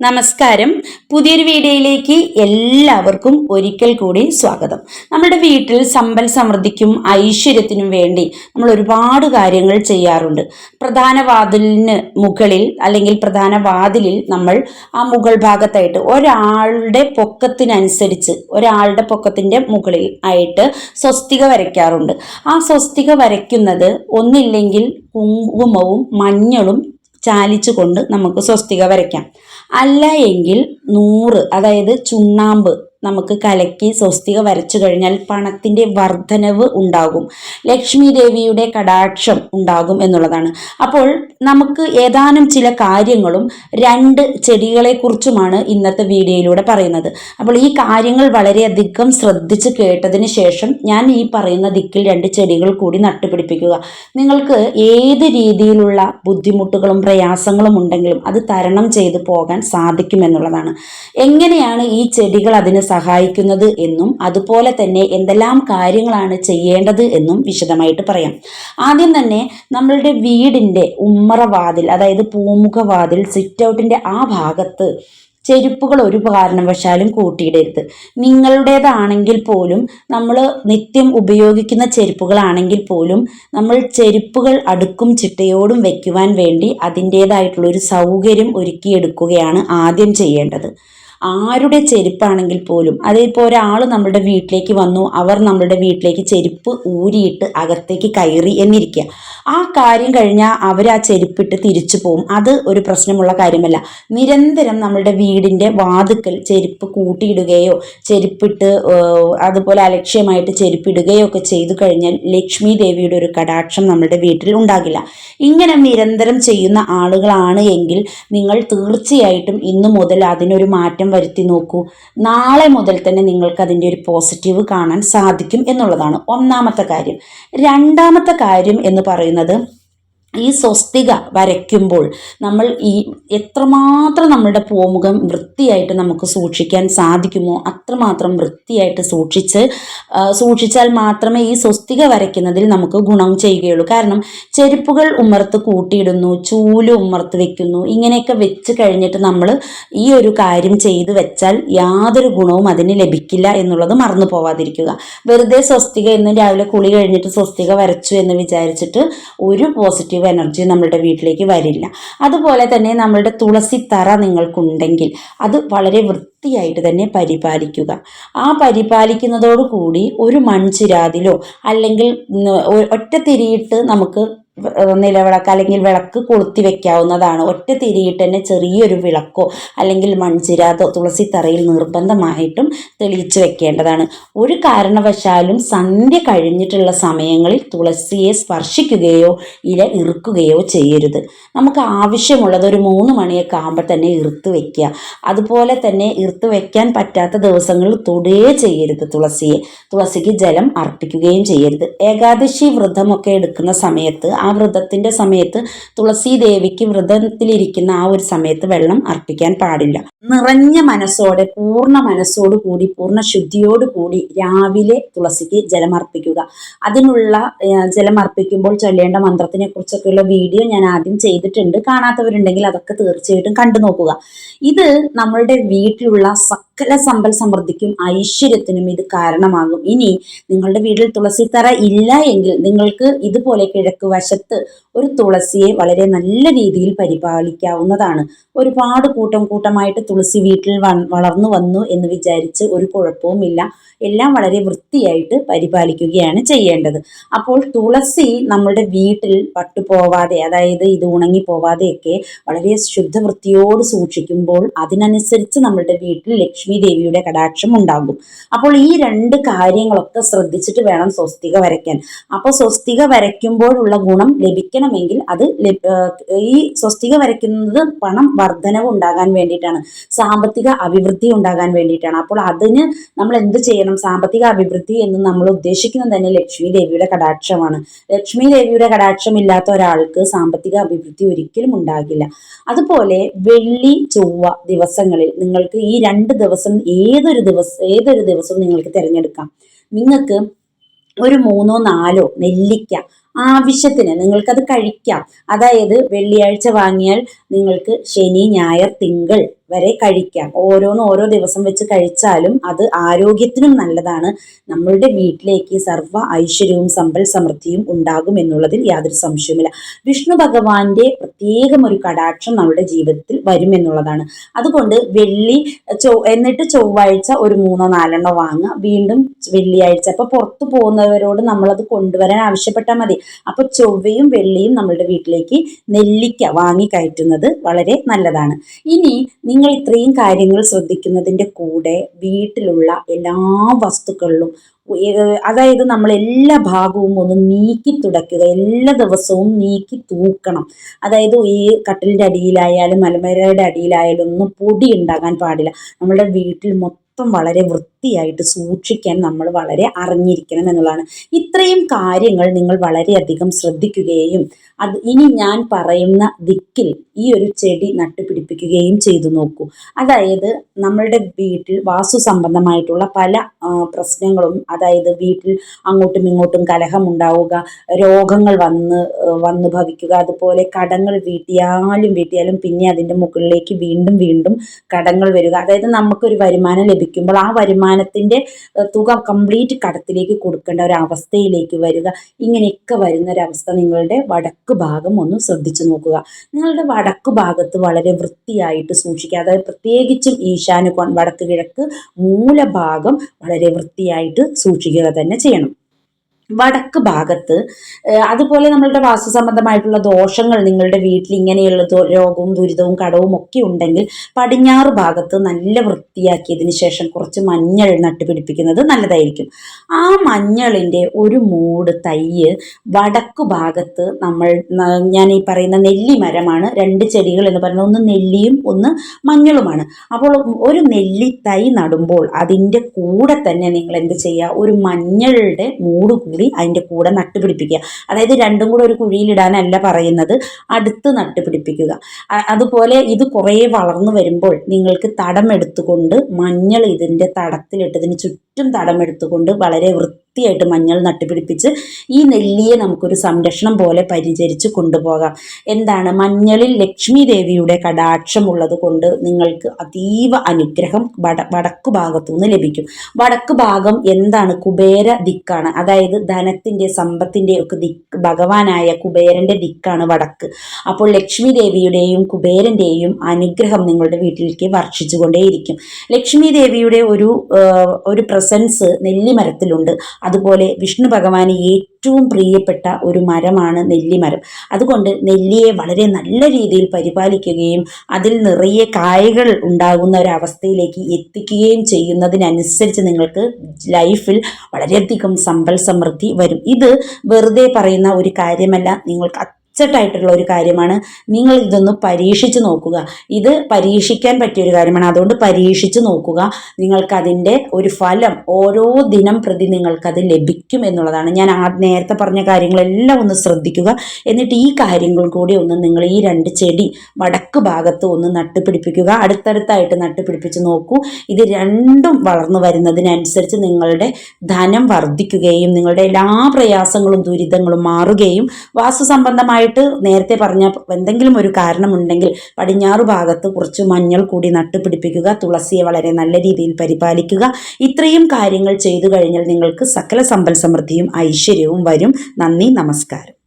നമസ്കാരം. പുതിയൊരു വീഡിയോയിലേക്ക് എല്ലാവർക്കും ഒരിക്കൽ കൂടി സ്വാഗതം. നമ്മുടെ വീട്ടിൽ സമ്പൽ സമൃദ്ധിക്കും ഐശ്വര്യത്തിനും വേണ്ടി നമ്മൾ ഒരുപാട് കാര്യങ്ങൾ ചെയ്യാറുണ്ട്. പ്രധാന വാതിലിന് മുകളിൽ അല്ലെങ്കിൽ പ്രധാന വാതിലിൽ നമ്മൾ ആ മുകൾ ഭാഗത്തായിട്ട് ഒരാളുടെ പൊക്കത്തിനനുസരിച്ച് ഒരാളുടെ പൊക്കത്തിന്റെ മുകളിൽ ആയിട്ട് സ്വസ്തിക വരയ്ക്കാറുണ്ട്. ആ സ്വസ്തിക വരയ്ക്കുന്നത് ഒന്നില്ലെങ്കിൽ കുങ്കുമവും മഞ്ഞളും ചാലിച്ചുകൊണ്ട് നമുക്ക് സ്വസ്തിക വരയ്ക്കാം. അല്ല എങ്കിൽ നൂറ് അതായത് ചുണ്ണാമ്പ് നമുക്ക് കലക്കി സ്വസ്തിക വരച്ചു കഴിഞ്ഞാൽ പണത്തിന്റെ വർധനവ് ഉണ്ടാകും. ലക്ഷ്മി ദേവിയുടെ കടാക്ഷം ഉണ്ടാകും എന്നുള്ളതാണ്. അപ്പോൾ നമുക്ക് ഏതാനും ചില കാര്യങ്ങളും രണ്ട് ചെടികളെക്കുറിച്ചുമാണ് ഇന്നത്തെ വീഡിയോയിലൂടെ പറയുന്നത്. അപ്പോൾ ഈ കാര്യങ്ങൾ വളരെയധികം ശ്രദ്ധിച്ച് കേട്ടതിന് ശേഷം ഞാൻ ഈ പറയുന്ന ദിക്കിൽ രണ്ട് ചെടികൾ കൂടി നട്ടുപിടിപ്പിക്കുക. നിങ്ങൾക്ക് ഏത് രീതിയിലുള്ള ബുദ്ധിമുട്ടുകളും പ്രയാസങ്ങളും ഉണ്ടെങ്കിലും അത് തരണം ചെയ്തു പോകാൻ സാധിക്കുമെന്നുള്ളതാണ്. എങ്ങനെയാണ് ഈ ചെടികൾ അതിന് സഹായിക്കുന്നത് എന്നും അതുപോലെ തന്നെ എന്തെല്ലാം കാര്യങ്ങളാണ് ചെയ്യേണ്ടത് എന്നും വിശദമായിട്ട് പറയാം. ആദ്യം തന്നെ നമ്മളുടെ വീടിന്റെ ഉമ്മറവാതിൽ അതായത് പൂമുഖവാതിൽ സിറ്റ് ഔട്ടിന്റെ ആ ഭാഗത്ത് ചെരുപ്പുകൾ ഒരു കാരണവശാലും കൂട്ടിയിടരുത്. നിങ്ങളുടേതാണെങ്കിൽ പോലും നമ്മൾ നിത്യം ഉപയോഗിക്കുന്ന ചെരുപ്പുകളാണെങ്കിൽ പോലും നമ്മൾ ചെരുപ്പുകൾ അടുക്കും ചിട്ടയോടും വെക്കുവാൻ വേണ്ടി അതിന്റേതായിട്ടുള്ള ഒരു സൗകര്യം ഒരുക്കിയെടുക്കുകയാണ് ആദ്യം ചെയ്യേണ്ടത്. ആരുടെ ചെരുപ്പാണെങ്കിൽ പോലും അതിപ്പോൾ ഒരാൾ നമ്മുടെ വീട്ടിലേക്ക് വന്നു അവർ നമ്മുടെ വീട്ടിലേക്ക് ചെരുപ്പ് ഊരിയിട്ട് അകത്തേക്ക് കയറി എന്നിരിക്കുക. ആ കാര്യം കഴിഞ്ഞാൽ അവർ ആ ചെരുപ്പിട്ട് തിരിച്ചു പോകും അത് ഒരു പ്രശ്നമുള്ള കാര്യമല്ല. നിരന്തരം നമ്മളുടെ വീടിന്റെ വാതുക്കൽ ചെരുപ്പ് കൂട്ടിയിടുകയോ ചെരുപ്പിട്ട് അതുപോലെ അലക്ഷ്യമായിട്ട് ചെരുപ്പിടുകയോ ഒക്കെ ചെയ്തു കഴിഞ്ഞാൽ ലക്ഷ്മി ദേവിയുടെ ഒരു കടാക്ഷം നമ്മുടെ വീട്ടിൽ ഉണ്ടാകില്ല. ഇങ്ങനെ നിരന്തരം ചെയ്യുന്ന ആളുകളാണ് എങ്കിൽ നിങ്ങൾ തീർച്ചയായിട്ടും ഇന്നു മുതൽ അതിനൊരു മാറ്റം വരുത്തി നോക്കൂ. നാളെ മുതൽ തന്നെ നിങ്ങൾക്ക് അതിന്റെ ഒരു പോസിറ്റീവ് കാണാൻ സാധിക്കും എന്നുള്ളതാണ് ഒന്നാമത്തെ കാര്യം. രണ്ടാമത്തെ കാര്യം എന്ന് പറയുന്നത് ഈ സ്വസ്തിക വരയ്ക്കുമ്പോൾ നമ്മൾ ഈ എത്രമാത്രം നമ്മളുടെ പൂമുഖം വൃത്തിയായിട്ട് നമുക്ക് സൂക്ഷിക്കാൻ സാധിക്കുമോ അത്രമാത്രം വൃത്തിയായിട്ട് സൂക്ഷിച്ച് സൂക്ഷിച്ചാൽ മാത്രമേ ഈ സ്വസ്തിക വരയ്ക്കുന്നതിൽ നമുക്ക് ഗുണം ചെയ്യുകയുള്ളൂ. കാരണം ചെരുപ്പുകൾ ഉമ്മർത്ത് കൂട്ടിയിടുന്നു ചൂൽ ഉമ്മർത്ത് വെക്കുന്നു ഇങ്ങനെയൊക്കെ വെച്ച് കഴിഞ്ഞിട്ട് നമ്മൾ ഈ ഒരു കാര്യം ചെയ്തു വെച്ചാൽ യാതൊരു ഗുണവും അതിന് ലഭിക്കില്ല എന്നുള്ളത് മറന്നു പോവാതിരിക്കുക. വെറുതെ സ്വസ്തിക എന്ന് രാവിലെ കുളി കഴിഞ്ഞിട്ട് സ്വസ്തിക വരച്ചു എന്ന് വിചാരിച്ചിട്ട് ഒരു പോസിറ്റീവ് നെഗറ്റീവ് എനർജി നമ്മളുടെ വീട്ടിലേക്ക് വരില്ല. അതുപോലെ തന്നെ നമ്മളുടെ തുളസി തറ നിങ്ങൾക്കുണ്ടെങ്കിൽ അത് വളരെ വൃത്തിയായിട്ട് തന്നെ പരിപാലിക്കുക. ആ പരിപാലിക്കുന്നതോടുകൂടി ഒരു മൺചിരാതിലോ അല്ലെങ്കിൽ ഒറ്റ തിരിയിട്ട് നമുക്ക് നിലവിളക്ക് അല്ലെങ്കിൽ വിളക്ക് കൊളുത്തി വെക്കാവുന്നതാണ്. ഒറ്റ തിരിയിട്ട് തന്നെ ചെറിയൊരു വിളക്കോ അല്ലെങ്കിൽ മൺചിരാതോ തുളസി തറയിൽ നിർബന്ധമായിട്ടും തെളിയിച്ചു വെക്കേണ്ടതാണ്. ഒരു കാരണവശാലും സന്ധ്യ കഴിഞ്ഞിട്ടുള്ള സമയങ്ങളിൽ തുളസിയെ സ്പർശിക്കുകയോ ഇല ഇറുക്കുകയോ ചെയ്യരുത്. നമുക്ക് ആവശ്യമുള്ളത് ഒരു മൂന്ന് മണിയൊക്കെ ആകുമ്പോൾ തന്നെ ഇറുത്ത് വെക്കുക. അതുപോലെ തന്നെ ഇറുത്ത് വെക്കാൻ പറ്റാത്ത ദിവസങ്ങളിൽ തൊടുകയേ ചെയ്യരുത് തുളസിയെ. തുളസിക്ക് ജലം അർപ്പിക്കുകയും ചെയ്യരുത്. ഏകാദശി വ്രതമൊക്കെ എടുക്കുന്ന സമയത്ത് ആ വ്രതത്തിന്റെ സമയത്ത് തുളസി ദേവിക്ക് വ്രതത്തിലിരിക്കുന്ന ആ ഒരു സമയത്ത് വെള്ളം അർപ്പിക്കാൻ പാടില്ല. നിറഞ്ഞ മനസ്സോടെ പൂർണ മനസ്സോടു കൂടി പൂർണ ശുദ്ധിയോടു കൂടി രാവിലെ തുളസിക്ക് ജലമർപ്പിക്കുക അതിനുള്ള ജലമർപ്പിക്കുമ്പോൾ ചൊല്ലേണ്ട മന്ത്രത്തിനെ കുറിച്ചൊക്കെയുള്ള വീഡിയോ ഞാൻ ആദ്യം ചെയ്തിട്ടുണ്ട്. കാണാത്തവരുണ്ടെങ്കിൽ അതൊക്കെ തീർച്ചയായിട്ടും കണ്ടു നോക്കുക. ഇത് നമ്മളുടെ വീട്ടിലുള്ള സകല സമ്പൽ സമൃദ്ധിക്കും ഐശ്വര്യത്തിനും ഇത് കാരണമാകും. ഇനി നിങ്ങളുടെ വീട്ടിൽ തുളസിത്തറ ഇല്ല എങ്കിൽ നിങ്ങൾക്ക് ഇതുപോലെ കിഴക്ക് വശത്ത് ഒരു തുളസിയെ വളരെ നല്ല രീതിയിൽ പരിപാലിക്കാവുന്നതാണ്. ഒരുപാട് കൂട്ടം കൂട്ടമായിട്ട് തുളസി വീട്ടിൽ വളർന്നു വന്നു എന്ന് വിചാരിച്ച് ഒരു കുഴപ്പവുമില്ല എല്ലാം വളരെ വൃത്തിയായിട്ട് പരിപാലിക്കുകയാണ് ചെയ്യേണ്ടത്. അപ്പോൾ തുളസി നമ്മുടെ വീട്ടിൽ പട്ടുപോവാതെ അതായത് ഇത് ഉണങ്ങി പോവാതെയൊക്കെ വളരെ ശുദ്ധവൃത്തിയോട് സൂക്ഷിക്കുമ്പോൾ അതിനനുസരിച്ച് നമ്മളുടെ വീട്ടിൽ ലക്ഷ്മി ദേവിയുടെ കടാക്ഷം ഉണ്ടാകും. അപ്പോൾ ഈ രണ്ട് കാര്യങ്ങളൊക്കെ ശ്രദ്ധിച്ചിട്ട് വേണം സ്വസ്തിക വരയ്ക്കാൻ. അപ്പോൾ സ്വസ്തിക വരയ്ക്കുമ്പോഴുള്ള ഗുണം ലഭിക്കണമെങ്കിൽ അത് ഈ സ്വസ്തിക വരയ്ക്കുന്നത് പണം വർധനവ് ഉണ്ടാകാൻ വേണ്ടിയിട്ടാണ്. സാമ്പത്തിക അഭിവൃദ്ധി ഉണ്ടാകാൻ വേണ്ടിയിട്ടാണ്. അപ്പോൾ അതിന് നമ്മൾ എന്ത് ചെയ്യണം? സാമ്പത്തിക അഭിവൃദ്ധി എന്ന് നമ്മൾ ഉദ്ദേശിക്കുന്നത് തന്നെ ലക്ഷ്മി ദേവിയുടെ കടാക്ഷമാണ്. ലക്ഷ്മി ദേവിയുടെ കടാക്ഷം ഇല്ലാത്ത ഒരാൾക്ക് സാമ്പത്തിക അഭിവൃദ്ധി ഒരിക്കലും ഉണ്ടാകില്ല. അതുപോലെ വെള്ളി ചൊവ്വ ദിവസങ്ങളിൽ നിങ്ങൾക്ക് ഈ രണ്ട് ദിവസം ഏതൊരു ദിവസം ഏതൊരു ദിവസവും നിങ്ങൾക്ക് തിരഞ്ഞെടുക്കാം. നിങ്ങൾക്ക് ഒരു മൂന്നോ നാലോ നെല്ലിക്ക ആവശ്യത്തിന് നിങ്ങൾക്കത് കഴിക്കാം. അതായത് വെള്ളിയാഴ്ച വാങ്ങിയാൽ നിങ്ങൾക്ക് ശനി ഞായർ തിങ്കൾ വരെ കഴിക്കാം. ഓരോന്ന് ഓരോ ദിവസം വെച്ച് കഴിച്ചാലും അത് ആരോഗ്യത്തിനും നല്ലതാണ്. നമ്മളുടെ വീട്ടിലേക്ക് സർവ ഐശ്വര്യവും സമ്പൽ സമൃദ്ധിയും ഉണ്ടാകും എന്നുള്ളതിൽ യാതൊരു സംശയവുമില്ല. വിഷ്ണു ഭഗവാന്റെ പ്രത്യേകം ഒരു കടാക്ഷം നമ്മുടെ ജീവിതത്തിൽ വരും എന്നുള്ളതാണ്. അതുകൊണ്ട് വെള്ളി ചൊ എന്നിട്ട് ചൊവ്വാഴ്ച ഒരു മൂന്നോ നാലെണ്ണോ വാങ്ങുക. വീണ്ടും വെള്ളിയാഴ്ച. അപ്പോൾ പുറത്തു പോകുന്നവരോട് നമ്മളത് കൊണ്ടുവരാൻ ആവശ്യപ്പെട്ടാൽ മതി. അപ്പോൾ ചൊവ്വയും വെള്ളിയും നമ്മളുടെ വീട്ടിലേക്ക് നെല്ലിക്ക വാങ്ങി കയറ്റുന്നത് വളരെ നല്ലതാണ്. ഇനി നിങ്ങൾ ഇത്രയും കാര്യങ്ങൾ ശ്രദ്ധിക്കുന്നതിന്റെ കൂടെ വീട്ടിലുള്ള എല്ലാ വസ്തുക്കളിലും അതായത് നമ്മൾ എല്ലാ ഭാഗവും ഒന്ന് നീക്കി തുടയ്ക്കുക എല്ലാ ദിവസവും നീക്കി തൂക്കണം. അതായത് ഈ കട്ടിലിന്റെ അടിയിലായാലും മലമരയുടെ അടിയിലായാലും ഒന്നും പൊടി ഉണ്ടാകാൻ പാടില്ല. നമ്മുടെ വീട്ടിൽ മൊത്തം വളരെ വൃത്തിയായിട്ട് സൂക്ഷിക്കാൻ നമ്മൾ വളരെ അറിഞ്ഞിരിക്കണം എന്നുള്ളതാണ്. ഇത്രയും കാര്യങ്ങൾ നിങ്ങൾ വളരെയധികം ശ്രദ്ധിക്കുകയും അത് ഇനി ഞാൻ പറയുന്ന ദിക്കിൽ ഈ ഒരു ചെടി നട്ടുപിടിപ്പിക്കുകയും ചെയ്തു നോക്കൂ. അതായത് നമ്മളുടെ വീട്ടിൽ വാസ്തു സംബന്ധമായിട്ടുള്ള പല പ്രശ്നങ്ങളും അതായത് വീട്ടിൽ അങ്ങോട്ടും ഇങ്ങോട്ടും കലഹം ഉണ്ടാവുക രോഗങ്ങൾ വന്ന് വന്നു ഭവിക്കുക അതുപോലെ കടങ്ങൾ വീട്ടിയാലും വീട്ടിയാലും പിന്നെ അതിന്റെ മുകളിലേക്ക് വീണ്ടും വീണ്ടും കടങ്ങൾ വരിക. അതായത് നമുക്കൊരു വരുമാനം ലഭിക്കുമ്പോൾ ആ വരുമാനത്തിന്റെ തുക കംപ്ലീറ്റ് കടത്തിലേക്ക് കൊടുക്കേണ്ട ഒരു അവസ്ഥയിലേക്ക് വരിക. ഇങ്ങനെയൊക്കെ വരുന്ന ഒരവസ്ഥ നിങ്ങളുടെ വടക്ക് ഭാഗം ഒന്ന് ശ്രദ്ധിച്ചു നോക്കുക. നിങ്ങളുടെ വടക്ക് ഭാഗത്ത് വളരെ വൃത്തിയായിട്ട് സൂക്ഷിക്കുക. അതായത് പ്രത്യേകിച്ചും ഈശാന വടക്ക് കിഴക്ക് മൂലഭാഗം വളരെ വൃത്തിയായിട്ട് സൂക്ഷിക്കുക തന്നെ ചെയ്യണം. വടക്ക് ഭാഗത്ത് അതുപോലെ നമ്മളുടെ വാസ്തു സംബന്ധമായിട്ടുള്ള ദോഷങ്ങൾ നിങ്ങളുടെ വീട്ടിൽ ഇങ്ങനെയുള്ള രോഗവും ദുരിതവും കടവും ഒക്കെ ഉണ്ടെങ്കിൽ പടിഞ്ഞാറ് ഭാഗത്ത് നല്ല വൃത്തിയാക്കിയതിന് ശേഷം കുറച്ച് മഞ്ഞൾ നട്ടുപിടിപ്പിക്കുന്നത് നല്ലതായിരിക്കും. ആ മഞ്ഞളിന്റെ ഒരു മൂട് തയ്യ് വടക്ക് ഭാഗത്ത് നമ്മൾ ഞാൻ ഈ പറയുന്ന നെല്ലി മരമാണ്. രണ്ട് ചെടികൾ എന്ന് പറയുന്നത് ഒന്ന് നെല്ലിയും ഒന്ന് മഞ്ഞളുമാണ്. അപ്പോൾ ഒരു നെല്ലി തൈ നടുമ്പോൾ അതിന്റെ കൂടെ തന്നെ നിങ്ങൾ എന്ത് ചെയ്യുക? ഒരു മഞ്ഞളുടെ മൂട് കൂടി അതിന്റെ കൂടെ നട്ടുപിടിപ്പിക്കുക. അതായത് രണ്ടും കൂടെ ഒരു കുഴിയിലിടാനല്ല പറയുന്നത്. അടുത്ത് നട്ടുപിടിപ്പിക്കുക. അതുപോലെ ഇത് കുറേ വളർന്നു വരുമ്പോൾ നിങ്ങൾക്ക് തടം എടുത്തുകൊണ്ട് മഞ്ഞൾ ഇതിന്റെ തടത്തിലിട്ടതിന് ചുറ്റും തടം എടുത്തുകൊണ്ട് വളരെ വൃത്തിയായിട്ട് മഞ്ഞൾ നട്ടുപിടിപ്പിച്ച് ഈ നെല്ലിയെ നമുക്കൊരു സംരക്ഷണം പോലെ പരിചരിച്ച് കൊണ്ടുപോകാം. എന്താണ്? മഞ്ഞളിൽ ലക്ഷ്മി ദേവിയുടെ കടാക്ഷം ഉള്ളത് കൊണ്ട് നിങ്ങൾക്ക് അതീവ അനുഗ്രഹം വട വടക്കു ഭാഗത്തു നിന്ന് ലഭിക്കും. വടക്ക് ഭാഗം എന്താണ്? കുബേര ദിക്കാണ്. അതായത് ധനത്തിന്റെ സമ്പത്തിന്റെ ഒക്കെ ദിക്ക് ഭഗവാനായ കുബേരന്റെ ദിക്കാണ് വടക്ക്. അപ്പോൾ ലക്ഷ്മി ദേവിയുടെയും കുബേരന്റെയും അനുഗ്രഹം നിങ്ങളുടെ വീട്ടിലേക്ക് വർഷിച്ചുകൊണ്ടേയിരിക്കും. ലക്ഷ്മി ദേവിയുടെ ഒരു ഒരു ഒരു പ്രസൻസ് നെല്ലിമരത്തിലുണ്ട്. അതുപോലെ വിഷ്ണു ഭഗവാന് ഏറ്റവും പ്രിയപ്പെട്ട ഒരു മരമാണ് നെല്ലിമരം. അതുകൊണ്ട് നെല്ലിയെ വളരെ നല്ല രീതിയിൽ പരിപാലിക്കുകയും അതിൽ നിറയെ കായകൾ ഉണ്ടാകുന്ന ഒരു അവസ്ഥയിലേക്ക് എത്തിക്കുകയും ചെയ്യുന്നതിനനുസരിച്ച് നിങ്ങൾക്ക് ലൈഫിൽ വളരെയധികം സമ്പൽ സമൃദ്ധി വരും. ഇത് വെറുതെ പറയുന്ന ഒരു കാര്യമല്ല. നിങ്ങൾക്ക് അച്ചട്ടായിട്ടുള്ള ഒരു കാര്യമാണ്. നിങ്ങൾ ഇതൊന്ന് പരീക്ഷിച്ച് നോക്കുക. ഇത് പരീക്ഷിക്കാൻ പറ്റിയ ഒരു കാര്യമാണ്. അതുകൊണ്ട് പരീക്ഷിച്ച് നോക്കുക. നിങ്ങൾക്കതിന്റെ ഒരു ഫലം ഓരോ ദിനം പ്രതി നിങ്ങൾക്കത് ലഭിക്കും എന്നുള്ളതാണ്. ഞാൻ ആ നേരത്തെ പറഞ്ഞ കാര്യങ്ങളെല്ലാം ഒന്ന് ശ്രദ്ധിക്കുക. എന്നിട്ട് ഈ കാര്യങ്ങൾ കൂടി ഒന്ന് നിങ്ങൾ ഈ രണ്ട് ചെടി വടക്ക് ഭാഗത്ത് ഒന്ന് നട്ടുപിടിപ്പിക്കുക. അടുത്തടുത്തായിട്ട് നട്ടുപിടിപ്പിച്ച് നോക്കൂ. ഇത് രണ്ടും വളർന്നു വരുന്നതിനനുസരിച്ച് നിങ്ങളുടെ ധനം വർദ്ധിക്കുകയും നിങ്ങളുടെ എല്ലാ പ്രയാസങ്ങളും ദുരിതങ്ങളും മാറുകയും വാസ്തു സംബന്ധമായിട്ട് നേരത്തെ പറഞ്ഞ എന്തെങ്കിലും ഒരു കാരണമുണ്ടെങ്കിൽ പടിഞ്ഞാറ് ഭാഗത്ത് കുറച്ച് മഞ്ഞൾ കൂടി നട്ടുപിടിപ്പിക്കുക തുളസിയെ വളരെ നല്ല രീതിയിൽ പരിപാലിക്കുക. ഇത്രയും കാര്യങ്ങൾ ചെയ്തു കഴിഞ്ഞാൽ നിങ്ങൾക്ക് സകല സമ്പൽ സമൃദ്ധിയും ഐശ്വര്യവും വരും. നന്ദി നമസ്കാരം.